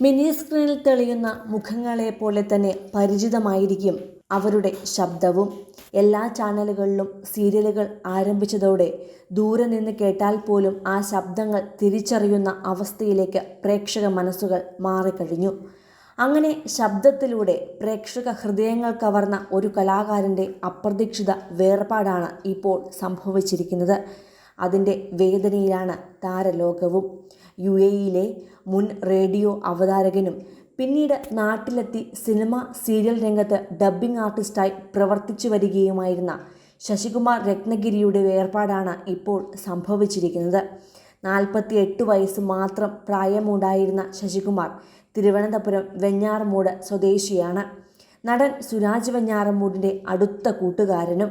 Mini സ്ക്രീനിൽ തെളിയുന്ന മുഖങ്ങളെ പോലെ തന്നെ പരിചിതമായിരിക്കും അവരുടെ ശബ്ദവും. എല്ലാ ചാനലുകളിലും സീരിയലുകൾ ആരംഭിച്ചതോടെ ദൂരെ നിന്ന് കേട്ടാൽ പോലും ആ ശബ്ദങ്ങൾ തിരിച്ചറിയുന്ന അവസ്ഥയിലേക്ക് പ്രേക്ഷക മനസ്സുകൾ മാറിക്കഴിഞ്ഞു. അങ്ങനെ ശബ്ദത്തിലൂടെ പ്രേക്ഷക ഹൃദയങ്ങൾ കവർന്ന ഒരു കലാകാരന്റെ അപ്രതീക്ഷിത വേർപാടാണ് ഇപ്പോൾ സംഭവിച്ചിരിക്കുന്നത്. അതിന്റെ വേദനയിലാണ് താരലോകവും. യു എയിലെ മുൻ റേഡിയോ അവതാരകനും പിന്നീട് നാട്ടിലെത്തി സിനിമ സീരിയൽ രംഗത്ത് ഡബ്ബിംഗ് ആർട്ടിസ്റ്റായി പ്രവർത്തിച്ചു വരികയുമായിരുന്ന ശശികുമാർ രത്നഗിരിയുടെ വേർപാടാണ് ഇപ്പോൾ സംഭവിച്ചിരിക്കുന്നത്. നാൽപ്പത്തി എട്ട് വയസ്സ് മാത്രം പ്രായമുണ്ടായിരുന്ന ശശികുമാർ തിരുവനന്തപുരം വെഞ്ഞാറമൂട് സ്വദേശിയാണ്. നടൻ സുരാജ് വെഞ്ഞാറമൂടിന്റെ അടുത്ത കൂട്ടുകാരനും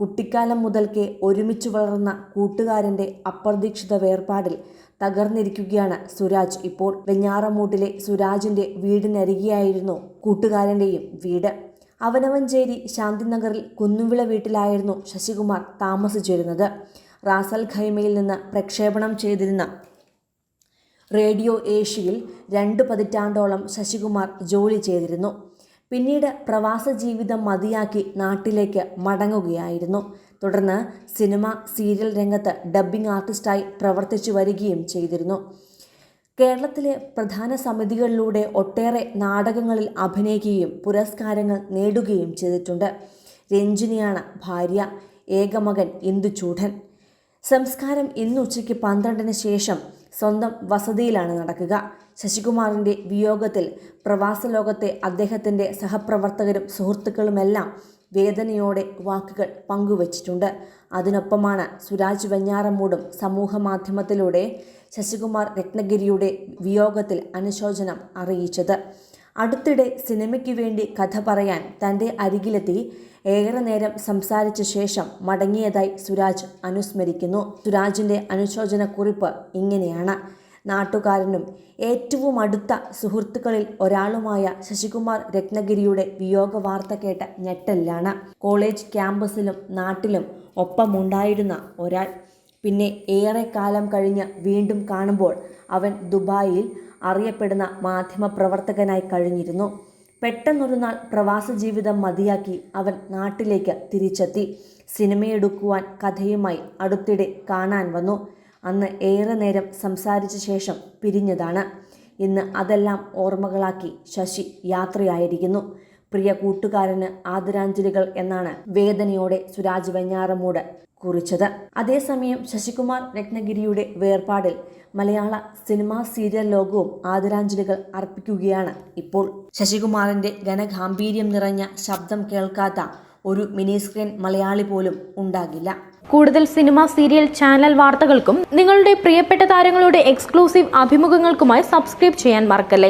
കുട്ടിക്കാലം മുതൽക്കേ ഒരുമിച്ച് വളർന്ന കൂട്ടുകാരന്റെ അപ്രതീക്ഷിത വേർപാടിൽ തകർന്നിരിക്കുകയാണ് സുരാജ്. ഇപ്പോൾ വെഞ്ഞാറമൂട്ടിലെ സുരാജിന്റെ വീടിനരികെയായിരുന്നു കൂട്ടുകാരന്റെയും വീട്. അവനവഞ്ചേരി ശാന്തിനഗറിൽ കുന്നുവിള വീട്ടിലായിരുന്നു ശശികുമാർ താമസിച്ചിരുന്നത്. റാസൽ ഖൈമയിൽ നിന്ന് പ്രക്ഷേപണം ചെയ്തിരുന്ന റേഡിയോ ഏഷ്യയിൽ രണ്ട് പതിറ്റാണ്ടോളം ശശികുമാർ ജോലി ചെയ്തിരുന്നു. പിന്നീട് പ്രവാസ ജീവിതം മതിയാക്കി നാട്ടിലേക്ക് മടങ്ങുകയായിരുന്നു. തുടർന്ന് സിനിമ സീരിയൽ രംഗത്ത് ഡബ്ബിംഗ് ആർട്ടിസ്റ്റായി പ്രവർത്തിച്ചു വരികയും ചെയ്തിരുന്നു. കേരളത്തിലെ പ്രധാന സമിതികളിലൂടെ ഒട്ടേറെ നാടകങ്ങളിൽ അഭിനയിക്കുകയും പുരസ്കാരങ്ങൾ നേടുകയും ചെയ്തിട്ടുണ്ട്. രഞ്ജിനിയാണ് ഭാര്യ ഏകമകൻ ഇന്ദുചൂഢൻ. സംസ്കാരം ഇന്ന് ഉച്ചയ്ക്ക് പന്ത്രണ്ടിന് ശേഷം സ്വന്തം വസതിയിലാണ് നടക്കുക. ശശികുമാറിന്റെ വിയോഗത്തിൽ പ്രവാസ ലോകത്തെ അദ്ദേഹത്തിന്റെ സഹപ്രവർത്തകരും സുഹൃത്തുക്കളുമെല്ലാം വേദനയോടെ വാക്കുകൾ പങ്കുവച്ചിട്ടുണ്ട്. അതിനൊപ്പമാണ് സുരാജ് വെഞ്ഞാറമൂടും സമൂഹ മാധ്യമത്തിലൂടെ ശശികുമാർ രത്നഗിരിയുടെ വിയോഗത്തിൽ അനുശോചനം അറിയിച്ചത്. അടുത്തിടെ സിനിമയ്ക്ക് വേണ്ടി കഥ പറയാൻ തന്റെ അരികിലെത്തി. ഏറെ നേരം സംസാരിച്ച ശേഷം മടങ്ങിയതായി സുരാജ് അനുസ്മരിക്കുന്നു. സുരാജിന്റെ അനുശോചന കുറിപ്പ് ഇങ്ങനെയാണ്. നാട്ടുകാരനും ഏറ്റവും അടുത്ത സുഹൃത്തുക്കളിൽ ഒരാളുമായ ശശികുമാർ രത്നഗിരിയുടെ വിയോഗ വാർത്ത കേട്ട ഞെട്ടലിലാണ്. കോളേജ് ക്യാമ്പസിലും നാട്ടിലും ഒപ്പമുണ്ടായിരുന്ന ഒരാൾ. പിന്നെ ഏറെ കാലം കഴിഞ്ഞ് വീണ്ടും കാണുമ്പോൾ അവൻ ദുബായിൽ അറിയപ്പെടുന്ന മാധ്യമപ്രവർത്തകനായി കഴിഞ്ഞിരുന്നു. പെട്ടെന്നൊരു നാൾ പ്രവാസ ജീവിതം മതിയാക്കി അവൻ നാട്ടിലേക്ക് തിരിച്ചെത്തി. സിനിമയെടുക്കുവാൻ കഥയുമായി അടുത്തിടെ കാണാൻ വന്നു. അന്ന് ഏറെ നേരം സംസാരിച്ച ശേഷം പിരിഞ്ഞതാണ്. ഇന്ന് അതെല്ലാം ഓർമ്മകളാക്കി ശശി യാത്രയായിരിക്കുന്നു. പ്രിയ കൂട്ടുകാരന് ആദരാഞ്ജലികൾ എന്നാണ് വേദനയോടെ സുരാജ് വെഞ്ഞാറമൂട് കുറിച്ചത്. അതേസമയം ശശികുമാർ രത്നഗിരിയുടെ വേർപാടിൽ മലയാള സിനിമാ സീരിയൽ ലോകവും ആദരാഞ്ജലികൾ അർപ്പിക്കുകയാണ്. ഇപ്പോൾ ശശികുമാറിന്റെ ഘനഗാംഭീര്യം നിറഞ്ഞ ശബ്ദം കേൾക്കാത്ത ഒരു മിനി സ്ക്രീൻ മലയാളി പോലും ഉണ്ടാകില്ല. കൂടുതൽ സിനിമ സീരിയൽ ചാനൽ വാർത്തകൾക്കും നിങ്ങളുടെ പ്രിയപ്പെട്ട താരങ്ങളുടെ എക്സ്ക്ലൂസീവ് അഭിമുഖങ്ങൾക്കുമായി സബ്സ്ക്രൈബ് ചെയ്യാൻ മറക്കല്ലേ?